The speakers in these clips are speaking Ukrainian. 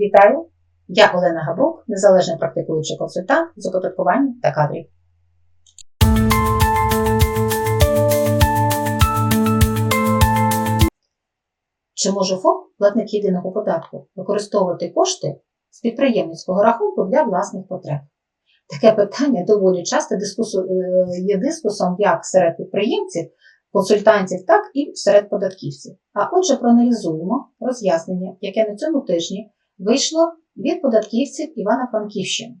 Вітаю! Я Олена Габрук, незалежний практикуючий консультант з оподаткування та кадрів. Чи може ФОП, платник єдиного податку, використовувати кошти з підприємницького рахунку для власних потреб? Таке питання доволі часто е, є дискусом як серед підприємців, консультантів, так і серед податківців. А отже, проаналізуємо роз'яснення, яке на цьому тижні вийшло від податківців Івано-Франківщини.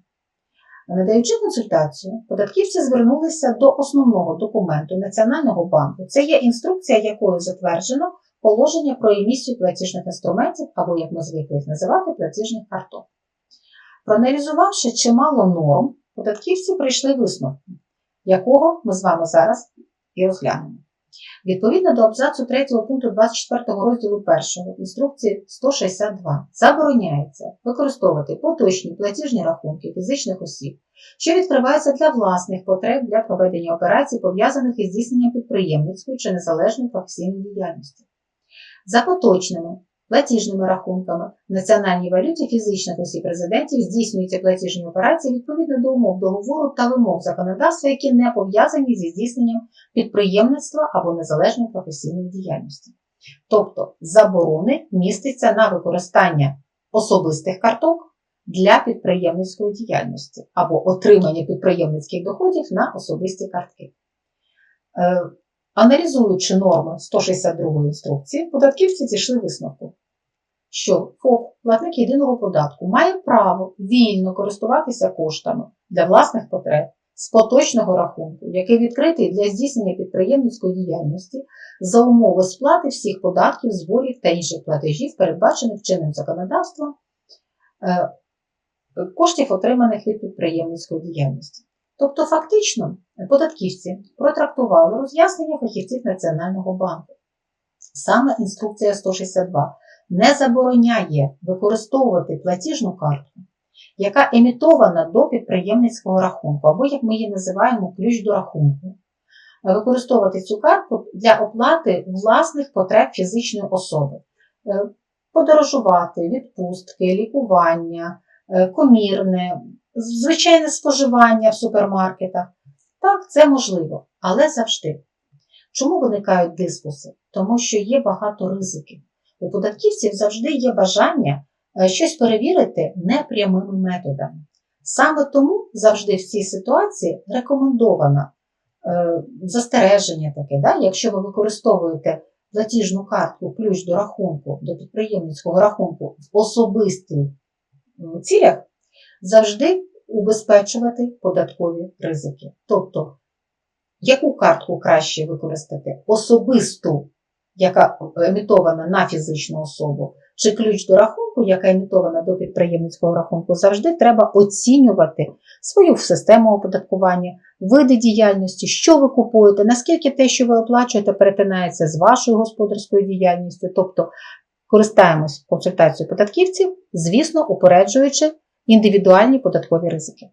Надаючи консультацію, податківці звернулися до основного документу Національного банку. Це є інструкція, якою затверджено положення про емісію платіжних інструментів, або, як ми звикли їх називати, платіжних карток. Проаналізувавши чимало норм, податківці прийшли висновку, якого ми з вами зараз і розглянемо. Відповідно до абзацу 3 пункту 24 розділу 1 інструкції 162 забороняється використовувати поточні платіжні рахунки фізичних осіб, що відкриваються для власних потреб для проведення операцій, пов'язаних із здійсненням підприємницької чи незалежної професійної діяльності. За поточними платіжними рахунками в національній валюті фізичних осіб резидентів здійснюються платіжні операції відповідно до умов договору та вимог законодавства, які не пов'язані зі здійсненням підприємництва або незалежної професійної діяльності. Тобто заборони містяться на використання особистих карток для підприємницької діяльності або отримання підприємницьких доходів на особисті картки. Е, Аналізуючи норми 162 інструкції, податківці зійшли висновку, що ФОП, платник єдиного податку, має право вільно користуватися коштами для власних потреб з поточного рахунку, який відкритий для здійснення підприємницької діяльності за умови сплати всіх податків, зборів та інших платежів, передбачених чинним законодавством е, коштів, отриманих від підприємницької діяльності. Тобто, фактично, податківці протрактували роз'яснення фахівців Національного банку. Саме інструкція 162 не забороняє використовувати платіжну картку, яка емітована до підприємницького рахунку, або, як ми її називаємо, ключ до рахунку, використовувати цю картку для оплати власних потреб фізичної особи, Е, подорожувати, відпустки, лікування, е, комірне, звичайне споживання в супермаркетах. Так, це можливо, але завжди. Чому виникають дискуси? Тому що є багато ризиків. У податківців завжди є бажання е, щось перевірити непрямими методами. Саме тому завжди в цій ситуації рекомендовано е, застереження таке, да? якщо ви використовуєте платіжну картку, ключ до рахунку, до підприємницького рахунку в особистих цілях, завжди убезпечувати податкові ризики. Тобто, яку картку краще використати? Особисту, яка емітована на фізичну особу, чи ключ до рахунку, яка емітована до підприємницького рахунку, завжди треба оцінювати свою систему оподаткування, види діяльності, що ви купуєте, наскільки те, що ви оплачуєте, перетинається з вашою господарською діяльністю. Тобто користаємось консультацією податківців, звісно, упереджуючи індивідуальні податкові ризики.